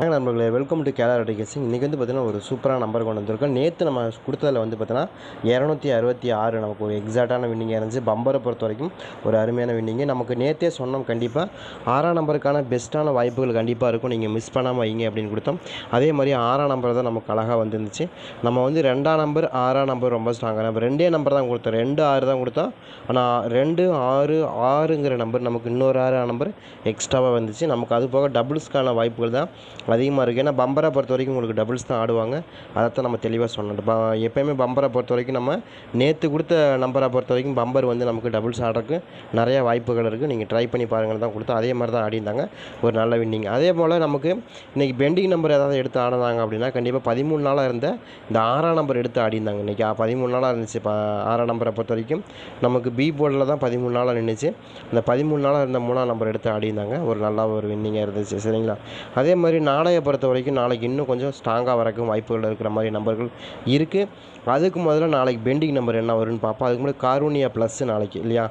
வணக்கம் நண்பர்களே welcome to கேலர் அடிகேசிங் இன்றைக்கி வந்து பார்த்தீங்கன்னா ஒரு சூப்பரான நம்பர் கொண்டு வந்திருக்கோம். நேற்று நம்ம கொடுத்ததில் வந்து பார்த்தீங்கன்னா இரநூத்தி அறுபத்தி ஆறு நமக்கு ஒரு எக்ஸாக்டான வின்னிங் இருந்துச்சு. பம்பரை பொறுத்த வரைக்கும் ஒரு அருமையான வின்னிங்கு நமக்கு நேற்றே சொன்னோம் கண்டிப்பாக ஆறாம் நம்பருக்கான பெஸ்ட்டான வாய்ப்புகள் கண்டிப்பாக இருக்கும். நீங்கள் மிஸ் பண்ணாமல் வைங்க அப்படின்னு கொடுத்தோம். அதே மாதிரி ஆறாம் நம்பர் தான் நமக்கு அழகாக வந்துருந்துச்சு. நம்ம வந்து ரெண்டாம் நம்பர் ஆறாம் நம்பர் ரொம்ப ஸ்ட்ராங்காக நம்ம ரெண்டே நம்பர் தான் கொடுத்தோம். ரெண்டு ஆறு தான் கொடுத்தோம். ஆனால் ரெண்டு ஆறு ஆறுங்கிற நம்பர் நமக்கு இன்னொரு ஆறு நம்பர் எக்ஸ்ட்ராவாக வந்துச்சு. நமக்கு அது போக டபுள்ஸ்க்கான வாய்ப்புகள் தான். அதிகமாக இருக்குது. ஏன்னா பம்பரை பொறுத்த வரைக்கும் உங்களுக்கு டபுள்ஸ் தான் ஆடுவாங்க. அதைத்தான் நம்ம தெளிவாக சொன்னோம் ப எப்போயுமே பம்பரை பொறுத்த வரைக்கும் நம்ம நேற்று கொடுத்த நம்பரை பொறுத்த வரைக்கும் பம்பர் வந்து நமக்கு டபுள்ஸ் ஆடுறதுக்கு நிறையா வாய்ப்புகள் இருக்குது. நீங்கள் ட்ரை பண்ணி பாருங்கன்னு தான் கொடுத்தோம். அதே மாதிரி தான் ஆடிருந்தாங்க ஒரு நல்ல வின்னிங் அதே போல் நமக்கு இன்றைக்கி பெண்டிங் நம்பர் ஏதாவது எடுத்து ஆடினாங்க அப்படின்னா கண்டிப்பாக பதிமூணு நாளாக இருந்த இந்த ஆறாம் நம்பர் எடுத்து ஆடிருந்தாங்க இன்றைக்கி பதிமூணு நாளாக இருந்துச்சு. இப்போ ஆறாம் நம்பரை பொறுத்த வரைக்கும் நமக்கு பி போர்டில் தான் பதிமூணு நாளாக நின்றுச்சு இந்த பதிமூணு நாளாக இருந்த மூணாம் நம்பர் எடுத்து ஆடிருந்தாங்க ஒரு நல்லா ஒரு வின்னிங்காக இருந்துச்சு. சரிங்களா? அதே மாதிரி நான் நாளைய பொறுத்த வரைக்கும் நாளைக்கு இன்னும் கொஞ்சம் ஸ்ட்ராங்காக வரக்கும் வாய்ப்புகள் இருக்கிற மாதிரி நம்பர்கள் இருக்குது அதுக்கு முதல்ல நாளைக்கு பெண்டிங் நம்பர் என்ன வரும்னு பார்ப்போம். அதுக்கு முன்னாடி கார்வனியா ப்ளஸ் நாளைக்கு இல்லையா?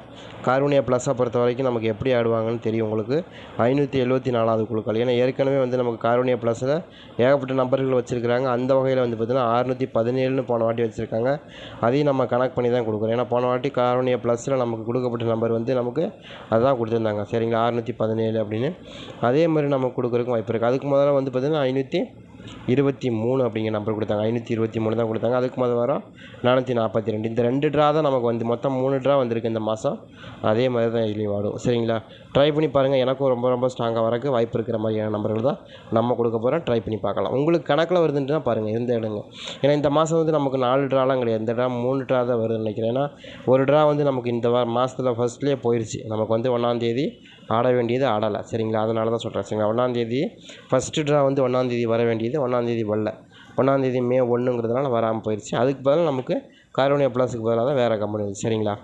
கார்வனியா ப்ளஸ்ஸை பொறுத்த வரைக்கும் நமக்கு எப்படி ஆடுவாங்கன்னு தெரியும் உங்களுக்கு? ஐநூற்றி எழுபத்தி நாலாவது குழுக்கள். ஏன்னா ஏற்கனவே வந்து நமக்கு கார்வனியா ப்ளஸில் ஏகப்பட்ட நம்பர்கள் வச்சுருக்காங்க அந்த வகையில் வந்து பார்த்திங்கன்னா அறுநூற்றி பதினேழுன்னு போன வாட்டி வச்சுருக்காங்க. அதையும் நம்ம கனெக்ட் பண்ணி தான் கொடுக்குறோம். ஏன்னா போன வாட்டி கார்வனியா ப்ளஸில் நமக்கு கொடுக்கப்பட்ட நம்பர் வந்து நமக்கு அதுதான் கொடுத்துருந்தாங்க. சரிங்களா? அறுநூற்றி பதினேழு அப்படின்னு. அதே மாதிரி நம்ம கொடுக்குறதுக்கும் வாய்ப்பு இருக்குது அதுக்கு முதல்ல வந்து பார்த்திங்கன்னா ஐநூற்றி இருபத்தி மூணு அப்படிங்கிற நம்பர் கொடுத்தாங்க. ஐநூற்றி இருபத்தி மூணு தான் கொடுத்தாங்க. அதுக்கு முதல் வாரம் நானூற்றி நாற்பத்தி ரெண்டு. இந்த ரெண்டு ட்ரா தான் நமக்கு வந்து மொத்தம் மூணு ட்ரா வந்திருக்கு இந்த மாதம் அதே மாதிரி தான் இதுலேயும் ஆடும் சரிங்களா? ட்ரை பண்ணி பாருங்கள் எனக்கும் ரொம்ப ரொம்ப ஸ்ட்ராங்காக வரக்கு வாய்ப்பு இருக்கிற மாதிரியான நம்பர்கள் தான் நம்ம கொடுக்க போகிறோம் ட்ரை பண்ணி பார்க்கலாம். உங்களுக்கு கணக்கில் வருதுன்ட்டு பாருங்கள் எந்த இடங்க? ஏன்னா இந்த மாதம் வந்து நமக்கு நாலு ட்ராலாம் கிடையாது. இந்த ட்ரா மூணு ட்ரா தான் வருதுன்னு நினைக்கிறேன். ஏன்னா ஒரு ட்ரா வந்து நமக்கு இந்த வார மாதத்தில் ஃபஸ்ட்லேயே போயிடுச்சு நமக்கு வந்து ஒன்றாந்தேதி ஆட வேண்டியது ஆடலை. சரிங்களா? அதனால தான் சொல்கிறேன் சரிங்களா? ஒன்றாந்தேதி ஃபஸ்ட்டு ட்ரா வந்து ஒன்றாந்தேதி வர வேண்டியது ஒன்றாந்தேதி வரல. ஒன்றாந்தேதி மே ஒன்றுங்கிறதுனால வராமல் போயிடுச்சு அதுக்கு பதிலாக நமக்கு கார்பனியா ப்ளஸுக்கு பதிலாக தான் வேறு கம்பெனி வந்துச்சு சரிங்களா?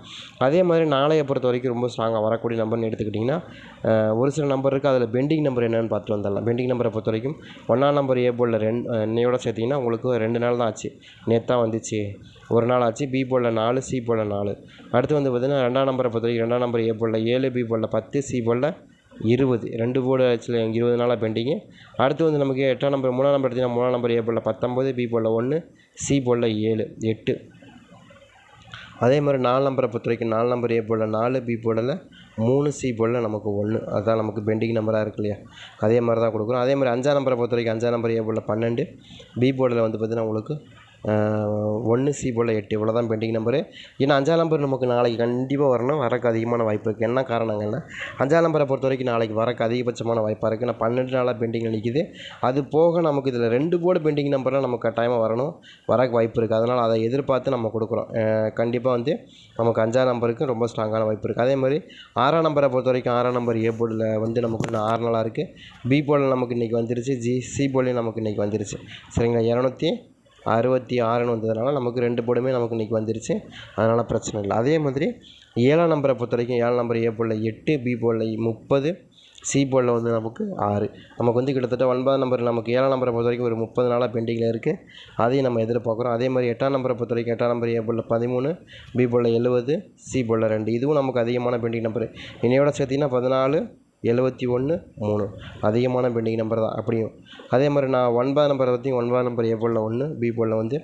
அதே மாதிரி நாளைய பொறுத்த வரைக்கும் ரொம்ப ஸ்ட்ராங்காக வரக்கூடிய நம்பர்னு எடுத்துக்கிட்டிங்கன்னா ஒரு சில நம்பர் இருக்குது அதில் பெண்டிங் நம்பர் என்னென்னு பார்த்துட்டு வந்துடலாம். பெண்டிங் நம்பரை பொறுத்த வரைக்கும் ஒன்றாம் நம்பர் ஏ போர்டில் ரெண்டு இன்னையோட சேர்த்திங்கன்னா உங்களுக்கு ரெண்டு நாள் தான் ஆச்சு. நேற்று தான் வந்துச்சு. ஒரு நாள் ஆச்சு. பி போலில் நாலு சி போலில் நாலு. அடுத்து வந்து பார்த்திங்கன்னா ரெண்டாம் நம்பரை பொறுத்த வரைக்கும் ரெண்டாம் நம்பர் ஏ போர்டில் ஏழு பி போலில் பத்து சி போலில் இருபது. ரெண்டு போர்டு ஆக்சுவலி இருபது நாளாக பெண்டிங்கு அடுத்து வந்து நமக்கு எட்டாம் நம்பர் மூணாம் நம்பர் எடுத்திங்கன்னா மூணாம் நம்பர் ஏ போர்டில் பத்தொம்பது பி போலில் ஒன்று சி போலில் ஏழு எட்டு. அதே மாதிரி நாலு நம்பரை பொறுத்த வரைக்கும் நாலு நம்பர் ஏ போடல நாலு பி போர்டில் மூணு சி போர்டில் நமக்கு ஒன்று அதுதான் நமக்கு பெண்டிங் நம்பராக இருக்கு இல்லையா? அதே மாதிரி தான் கொடுக்குறோம். அதே மாதிரி அஞ்சாம் நம்பரை பொறுத்த வரைக்கும் அஞ்சாம் நம்பர் ஏ போடல பன்னெண்டு. பி போர்டில் வந்து பார்த்திங்கன்னா உங்களுக்கு ஒன்று சி போல் எட்டு இவ்வளோ தான் பெண்டிங் நம்பரு ஏன்னா அஞ்சாம் நம்பர் நமக்கு நாளைக்கு கண்டிப்பாக வரணும். வரக்கு அதிகமான வாய்ப்பு இருக்குது என்ன காரணங்கள்னா அஞ்சாம் நம்பரை பொறுத்த வரைக்கும் நாளைக்கு வரக்கு அதிகபட்சமான வாய்ப்பாக இருக்குது நான் பன்னெண்டு நாளாக பெண்டிங்கில் நிற்கிது அது போக நமக்கு இதில் ரெண்டு போர்டு பெண்டிங் நம்பர்லாம் நமக்கு கட்டாயமாக வரணும். வரக்கு வாய்ப்பு இருக்குது அதனால் அதை எதிர்பார்த்து நம்ம கொடுக்குறோம். கண்டிப்பாக வந்து நமக்கு அஞ்சாம் நம்பருக்கு ரொம்ப ஸ்ட்ராங்கான வாய்ப்பு இருக்குது அதே மாதிரி ஆறாம் நம்பரை பொறுத்த வரைக்கும் ஆறாம் நம்பர் ஏ போர்டில் வந்து நமக்கு இன்னும் ஆறு நாளாக இருக்குது பி போர்டில் நமக்கு இன்றைக்கி வந்துருச்சு. ஜி சி போர்டில் நமக்கு இன்றைக்கி வந்துருச்சு. சரிங்களா? இரநூத்தி அறுபத்தி ஆறுன்னு வந்ததுனால நமக்கு ரெண்டு போர்டுமே நமக்கு இன்றைக்கி வந்துருச்சு. அதனால் பிரச்சனை இல்லை. அதே மாதிரி ஏழாம் நம்பரை பொறுத்த வரைக்கும் ஏழாம் நம்பர் ஏ போர்டில் எட்டு பி போர்டில் முப்பது சி போர்டில் வந்து நமக்கு ஆறு. நமக்கு வந்து கிட்டத்தட்ட ஒன்பதாம் நம்பர் நமக்கு ஏழாம் நம்பரை பொறுத்த வரைக்கும் ஒரு முப்பது நாளாக பெண்டிங்கில் இருக்குது அதையும் நம்ம எதிர்பார்க்குறோம். அதே மாதிரி எட்டாம் நம்பரை பொறுத்த வரைக்கும் எட்டாம் நம்பர் ஏ போர்டில் பதிமூணு பி போர்டில் எழுபது சி போர்டில் ரெண்டு. இதுவும் நமக்கு அதிகமான பெண்டிங் நம்பர். இன்னையோட சேர்த்திங்கன்னா பதினாலு எழுபத்தி ஒன்று மூணு. அதிகமான பெண்டிங் நம்பர் தான். அப்படியும் அதே மாதிரி நான் ஒன்பதாம் நம்பரை பற்றி ஒன்பதாம் நம்பர் ஏ போலில் ஒன்று பி போலில் வந்து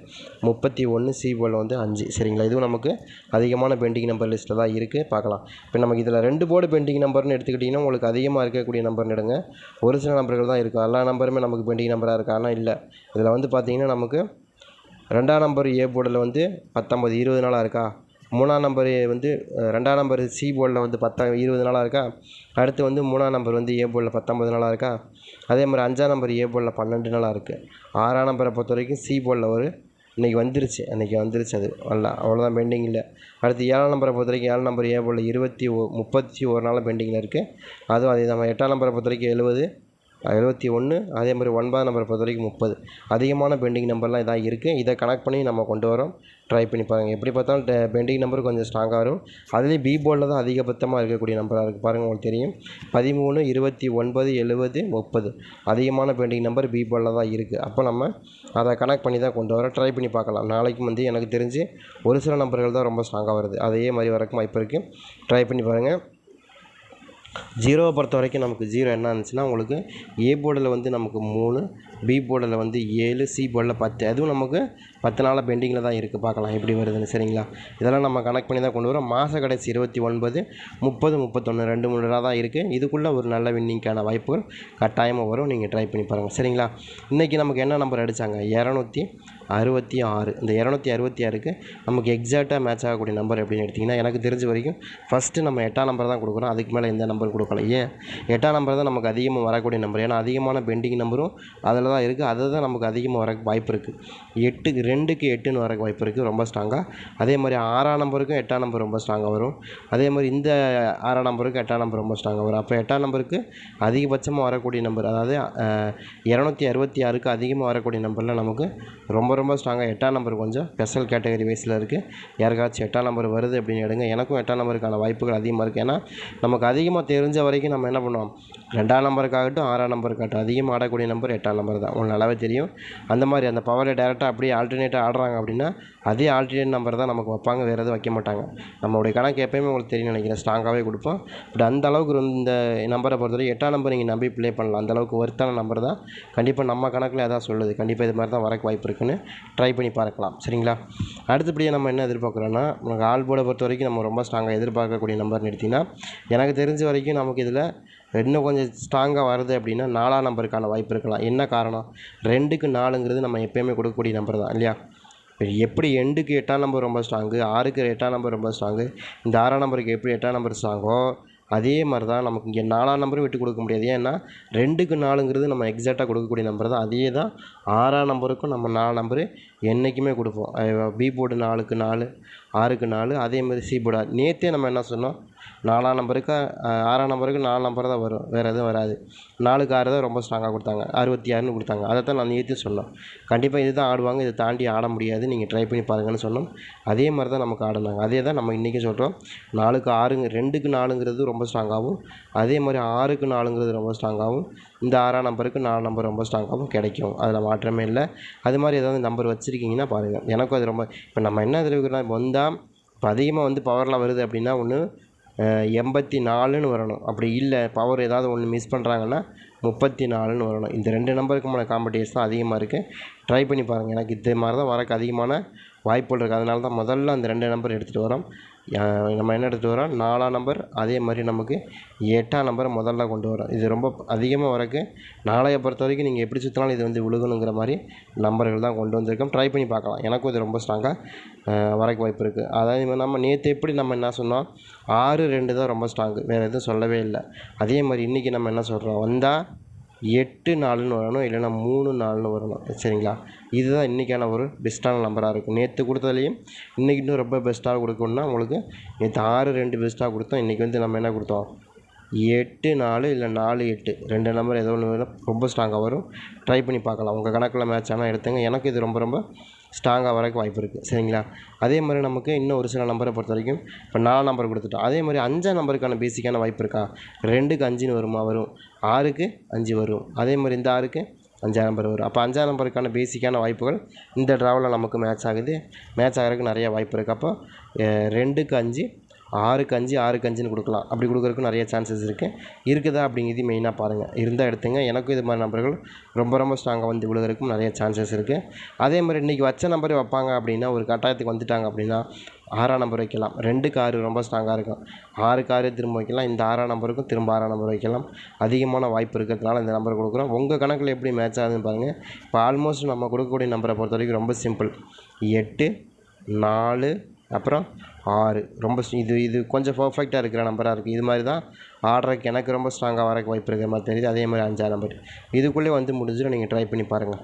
முப்பத்தி ஒன்று சி போலில் வந்து அஞ்சு. சரிங்களா? இதுவும் நமக்கு அதிகமான பெண்டிங் நம்பர் லிஸ்ட்டில் தான் இருக்குது பார்க்கலாம். இப்போ நமக்கு இதில் ரெண்டு போர்டு பெண்டிங் நம்பர்னு எடுத்துக்கிட்டிங்கன்னா உங்களுக்கு அதிகமாக இருக்கக்கூடிய நம்பர்னு எடுங்க. ஒரு சில நம்பர்கள் தான் இருக்கும். எல்லா நம்பருமே நமக்கு பெண்டிங் நம்பராக இருக்கா? ஆனால் இல்லை. இதில் வந்து பார்த்திங்கன்னா நமக்கு ரெண்டாம் நம்பர் ஏ போர்டில் வந்து பத்தொம்பது இருபது நாளாக இருக்கா? மூணாம் நம்பரு வந்து ரெண்டாம் நம்பர் சி போர்டில் வந்து பத்தா இருபது நாளாக இருக்கா? அடுத்து வந்து மூணாம் நம்பர் வந்து ஏ போர்டில் பத்தொம்பது நாளாக இருக்கா? அதே மாதிரி அஞ்சாம் நம்பர் ஏ போர்டில் பன்னெண்டு நாளாக இருக்குது ஆறாம் நம்பரை பொறுத்த வரைக்கும் சி போர்டில் ஒரு இன்றைக்கி வந்துருச்சு. அன்றைக்கி வந்துருச்சு அது. வரல அவ்வளோதான் பெண்டிங் இல்லை. அடுத்து ஏழாம் நம்பரை பொறுத்த வரைக்கும் ஏழாம் நம்பர் ஏ போர்டில் இருபத்தி ஒ முப்பத்தி ஒரு நாள் பெண்டிங்கில் இருக்குது அதுவும் அதே தான் எட்டாம் நம்பரை பொறுத்த வரைக்கும் எழுபது எழுபத்தி ஒன்று அதே மாதிரி ஒன்பதாம் நம்பரை பொறுத்த வரைக்கும் முப்பது. அதிகமான பெண்டிங் நம்பர்லாம் இதான் இருக்குது இதை கனெக்ட் பண்ணி நம்ம கொண்டு வரோம். ட்ரை பண்ணி பாருங்கள் எப்படி பார்த்தாலும் பெண்டிங் நம்பர் கொஞ்சம் ஸ்ட்ராங்காக வரும். அதுலேயும் பி போர்டில் தான் அதிகபட்சமாக இருக்கக்கூடிய நம்பராக இருக்குது பாருங்கள் உங்களுக்கு தெரியும். பதிமூணு இருபத்தி ஒன்பது எழுபது முப்பது. அதிகமான பெண்டிங் நம்பர் பி போர்டில் தான் இருக்குது அப்போ நம்ம அதை கனெக்ட் பண்ணி தான் கொண்டு வரோம். ட்ரை பண்ணி பார்க்கலாம். நாளைக்கு வந்து எனக்கு தெரிஞ்சு ஒரு சில நம்பர்கள் தான் ரொம்ப ஸ்ட்ராங்காக வருது. அதே மாதிரி வரக்கும் வாய்ப்பு இருக்குது ட்ரை பண்ணி பாருங்கள் ஜீரோவை பொறுத்த வரைக்கும் நமக்கு ஜீரோ என்ன இருந்துச்சுன்னா உங்களுக்கு ஏ போர்டில் வந்து நமக்கு மூணு பி போர்டில் வந்து ஏழு சி போர்டில் பத்து. அதுவும் நமக்கு பத்து நாளாக பெண்டிங்கில் தான் இருக்குது பார்க்கலாம் எப்படி வருதுன்னு. சரிங்களா? இதெல்லாம் நம்ம கனெக்ட் பண்ணி தான் கொண்டு வரோம். மாத கடைசி இருபத்தி ஒன்பது முப்பது முப்பத்தொன்று ரெண்டு மூணு நாளாக தான் இருக்குது இதுக்குள்ளே ஒரு நல்ல வின்னிங்க்கான வாய்ப்புகள் கட்டாயமாக வரும். நீங்கள் ட்ரை பண்ணி பாருங்கள் சரிங்களா? இன்றைக்கி நமக்கு என்ன நம்பர் அடித்தாங்க இரநூத்தி அறுபத்தி ஆறு. இந்த இரநூத்தி அறுபத்தி ஆறுக்கு நமக்கு எக்ஸாக்டாக மேட்ச் ஆகக்கூடிய நம்பர் எப்படின்னு எடுத்திங்கன்னா எனக்கு தெரிஞ்ச வரைக்கும் ஃபஸ்ட்டு நம்ம எட்டாம் நம்பர் தான் கொடுக்குறோம். அதுக்கு மேலே எந்த நம்பர் கொடுக்கல. ஏன்? எட்டாம் நம்பர் தான் நமக்கு அதிகமாக வரக்கூடிய நம்பர் ஏன்னா அதிகமான பெண்டிங் நம்பரும் அதில் தான் இருக்குது. அதை தான் நமக்கு அதிகமாக வர வாய்ப்பு இருக்குது. எட்டுக்கு ரெண்டுக்கு எட்டுன்னு வர வாய்ப்பு இருக்குது ரொம்ப ஸ்ட்ராங்காக அதே மாதிரி ஆறாம் நம்பருக்கும் எட்டாம் நம்பர் ரொம்ப ஸ்ட்ராங்காக வரும். அதே மாதிரி இந்த ஆறாம் நம்பருக்கு எட்டாம் நம்பர் ரொம்ப ஸ்ட்ராங்காக வரும். அப்போ எட்டாம் நம்பருக்கு அதிகபட்சமாக வரக்கூடிய நம்பர் அதாவது இரநூத்தி அறுபத்தி ஆறுக்கு அதிகமாக வரக்கூடிய நம்பரில் நமக்கு ரொம்ப ரொம்ப ஸ்ட்ராங்காக எட்டாம் நம்பர் கொஞ்சம் ஸ்பெஷல் கேட்டகரி வைஸில் இருக்குது யாருக்காச்சும் எட்டாம் நம்பர் வருது அப்படின்னு எடுங்க. எனக்கும் எட்டாம் நம்பருக்கான வாய்ப்புகள் அதிகமாக இருக்குது ஏன்னா நமக்கு அதிகமாக தெரிஞ்ச வரைக்கும் நம்ம என்ன பண்ணுவோம்? ரெண்டாம் நம்பருக்காகட்டும் ஆறாம் நம்பருக்காகட்டும் அதிகமாக ஆடக்கூடிய நம்பர் எட்டாம் நம்பர் தான். உங்களுக்கு நல்லாவே தெரியும். அந்த மாதிரி அந்த பவரை டேரெக்டாக அப்படியே ஆல்டர்னேட்டாக ஆடுறாங்க அப்படின்னா அதே ஆல்டர்னேட் நம்பர் தான் நமக்கு வைப்பாங்க வேறு எதுவும் வைக்க மாட்டாங்க. நம்மளுடைய கணக்கு எப்போயுமே உங்களுக்கு தெரியும் நினைக்கிறேன் ஸ்ட்ராங்காகவே கொடுப்போம். பட் அந்த அளவுக்கு இந்த நம்பரை பொறுத்தவரை எட்டாம் நம்பர் நீங்கள் நம்பி ப்ளே பண்ணலாம். அந்த அளவுக்கு ஒர்த்தான நம்பர் தான். கண்டிப்பாக நம்ம கணக்கில் அதான் சொல்லுது. கண்டிப்பாக இது மாதிரி தான் வரக்கு வாய்ப்பு இருக்குன்னு ட்ரை பண்ணி பார்க்கலாம். சரிங்களா? அடுத்தபடியாக நம்ம என்ன எதிர்பார்க்குறோன்னா நமக்கு ஆல் போர்டை பொறுத்த வரைக்கும் நம்ம ரொம்ப ஸ்ட்ராங்காக எதிர்பார்க்கக்கூடிய நம்பர்னு எடுத்திங்கன்னா எனக்கு தெரிஞ்ச வரைக்கும் நமக்கு இதில் இன்னும் கொஞ்சம் ஸ்ட்ராங்காக வருது அப்படின்னா நாலாம் நம்பருக்கான வாய்ப்பு இருக்கலாம். என்ன காரணம்? ரெண்டுக்கு நாலுங்கிறது நம்ம எப்போயுமே கொடுக்கக்கூடிய நம்பர் தான் இல்லையா? எப்படி எண்டுக்கு எட்டாம் நம்பர் ரொம்ப ஸ்ட்ராங்கு ஆறுக்கு எட்டாம் நம்பர் ரொம்ப ஸ்ட்ராங்கு இந்த ஆறாம் நம்பருக்கு எப்படி எட்டாம் நம்பர் ஸ்ட்ராங்கோ அதே மாதிரி தான் நமக்கு இங்கே நாலாம் நம்பரும் விட்டு கொடுக்க முடியாது. ஏன்னா ரெண்டுக்கு நாலுங்கிறது நம்ம எக்ஸாக்டாக கொடுக்கக்கூடிய நம்பர் தான். அதே தான் ஆறாம் நம்பருக்கும் நம்ம நாலு நம்பரு என்றைக்குமே கொடுப்போம். பி போர்டு நாலுக்கு நாலு ஆறுக்கு நாலு அதே மாதிரி சி போர்டு நேற்றே நம்ம என்ன சொன்னோம்? நாலாம் நம்பருக்கு ஆறாம் நம்பருக்கு நாலு நம்பர் தான் வரும். வேறு எதுவும் வராது. நாலுக்கு ஆறு தான் ரொம்ப ஸ்ட்ராங்காக கொடுத்தாங்க. அறுபத்தி ஆறுன்னு கொடுத்தாங்க. அதை தான் நான் ஏற்றி சொன்னோம் கண்டிப்பாக இது தான் ஆடுவாங்க. இதை தாண்டி ஆட முடியாது. நீங்கள் ட்ரை பண்ணி பாருங்கன்னு சொன்னோம். அதே மாதிரி தான் நமக்கு ஆடினாங்க. அதே தான் நம்ம இன்றைக்கி சொல்கிறோம் நாலுக்கு ஆறுங்க ரெண்டுக்கு நாலுங்கிறது ரொம்ப ஸ்ட்ராங்காகவும் அதே மாதிரி ஆறுக்கு நாலுங்கிறது ரொம்ப ஸ்ட்ராங்காகவும் இந்த ஆறாம் நம்பருக்கு நாலு நம்பர் ரொம்ப ஸ்ட்ராங்காகவும் கிடைக்கும். அதில் மாற்றமே இல்லை. அது மாதிரி ஏதாவது நம்பர் வச்சுருக்கீங்கன்னா பாருங்கள் எனக்கும் அது ரொம்ப இப்போ நம்ம என்ன எதிர்பார்க்குறோம் வந்தால் இப்போ அதிகமாக வந்து பவர்லாம் வருது அப்படின்னா ஒன்று எண்பத்தி நாலுன்னு வரணும். அப்படி இல்லை பவர் ஏதாவது ஒன்று மிஸ் பண்ணுறாங்கன்னா முப்பத்தி நாலுன்னு வரணும். இந்த ரெண்டு நம்பருக்குமான காம்படிஷன் தான் அதிகமாக இருக்குது ட்ரை பண்ணி பாருங்கள் எனக்கு இது மாதிரி தான் வரக்கு அதிகமான வாய்ப்புகள் இருக்குது அதனால தான் முதல்ல அந்த ரெண்டு நம்பர் எடுத்துகிட்டு வரோம். நம்ம என்ன எடுத்துகிட்டு வரோம்? நாலாம் நம்பர் அதே மாதிரி நமக்கு எட்டாம் நம்பரை முதல்ல கொண்டு வரோம். இது ரொம்ப அதிகமாக வரக்கு நாளைய பொறுத்த வரைக்கும் நீங்கள் எப்படி சுற்றினாலும் இது வந்து விழுகணுங்கிற மாதிரி நம்பர்கள் தான் கொண்டு வந்திருக்கோம். ட்ரை பண்ணி பார்க்கலாம். எனக்கும் இது ரொம்ப ஸ்ட்ராங்காக வரக்கு வாய்ப்பு இருக்குது அதாவது நம்ம நேற்று எப்படி நம்ம என்ன சொன்னோம்? ஆறு ரெண்டு தான் ரொம்ப ஸ்ட்ராங்கு வேறு எதுவும் சொல்லவே இல்லை. அதே மாதிரி இன்றைக்கி நம்ம என்ன சொல்கிறோம் வந்தால் எட்டு நாலுன்னு வரணும் இல்லைன்னா மூணு நாலுன்னு வரணும். சரிங்களா? இதுதான் இன்றைக்கான ஒரு பெஸ்ட்டான நம்பராக இருக்கும். நேற்று கொடுத்ததுலேயும் இன்றைக்கி இன்னும் ரொம்ப பெஸ்ட்டாக கொடுக்கணுன்னா உங்களுக்கு நேற்று ஆறு ரெண்டு பெஸ்ட்டாக கொடுத்தோம். இன்றைக்கி வந்து நம்ம என்ன கொடுத்தோம்? எட்டு நாலு இல்லை நாலு எட்டு. ரெண்டு நம்பர் ஏதோ ஒன்று ரொம்ப ஸ்ட்ராங்காக வரும். ட்ரை பண்ணி பார்க்கலாம். உங்கள் கணக்கில் மேட்ச் ஆனால் எடுத்துங்க. எனக்கு இது ரொம்ப ரொம்ப ஸ்ட்ராங்காக வரக்கு வாய்ப்பு இருக்குது சரிங்களா? அதே மாதிரி நமக்கு இன்னும் ஒரு சில நம்பரை பொறுத்த வரைக்கும் இப்போ நாலு நம்பர் கொடுத்துட்டோம். அதே மாதிரி அஞ்சாம் நம்பருக்கான பேசிக்கான வாய்ப்பு இருக்கா? ரெண்டுக்கு அஞ்சுன்னு வருமா? வரும். ஆறுக்கு அஞ்சு வரும். அதே மாதிரி இந்த ஆறுக்கு அஞ்சாம் நம்பர் வரும். அப்போ அஞ்சாம் நம்பருக்கான பேசிக்கான வாய்ப்புகள் இந்த ட்ராவலில் நமக்கு மேட்ச் ஆகுது. மேட்ச் ஆகிறதுக்கு நிறைய வாய்ப்பு இருக்குது அப்போ ரெண்டுக்கு அஞ்சு ஆறுக்கு அஞ்சு ஆறுக்கு அஞ்சுன்னு கொடுக்கலாம். அப்படி கொடுக்குறக்கு நிறைய சான்சஸ் இருக்குது இருக்குதா அப்படிங்கிறது மெயினாக பாருங்கள் இருந்தால் எடுத்துங்க. எனக்கும் இது மாதிரி நம்பர்கள் ரொம்ப ரொம்ப ஸ்ட்ராங்காக வந்து விழுகிறதுக்கும் நிறைய சான்சஸ் இருக்குது அதே மாதிரி இன்றைக்கி வச்ச நம்பரே வைப்பாங்க அப்படின்னா ஒரு கட்டாயத்துக்கு வந்துட்டாங்க அப்படின்னா ஆறாம் நம்பர் வைக்கலாம். ரெண்டு காரு ரொம்ப ஸ்ட்ராங்காக இருக்கும். ஆறு காரு திரும்ப வைக்கலாம். இந்த ஆறாம் நம்பருக்கும் திரும்ப ஆறாம் நம்பர் வைக்கலாம். அதிகமான வாய்ப்பு இருக்கிறதுனால இந்த நம்பர் கொடுக்குறோம். உங்கள் கணக்கில் எப்படி மேட்ச் ஆகுதுன்னு பாருங்கள் இப்போ ஆல்மோஸ்ட் நம்ம கொடுக்கக்கூடிய நம்பரை பொறுத்த வரைக்கும் ரொம்ப சிம்பிள் எட்டு நாலு அப்புறம் ஆறு. ரொம்ப இது இது கொஞ்சம் பர்ஃபெக்டாக இருக்கிற நம்பராக இருக்குது இது மாதிரி தான் ஆடுறதுக்கு எனக்கு ரொம்ப ஸ்ட்ராங்காக வரக்கு வாய்ப்பு இருக்கிற மாதிரி தெரியுது. அதே மாதிரி அஞ்சாறு நம்பர் இதுக்குள்ளே வந்து முடிஞ்சிடும். நீங்கள் ட்ரை பண்ணி பாருங்கள்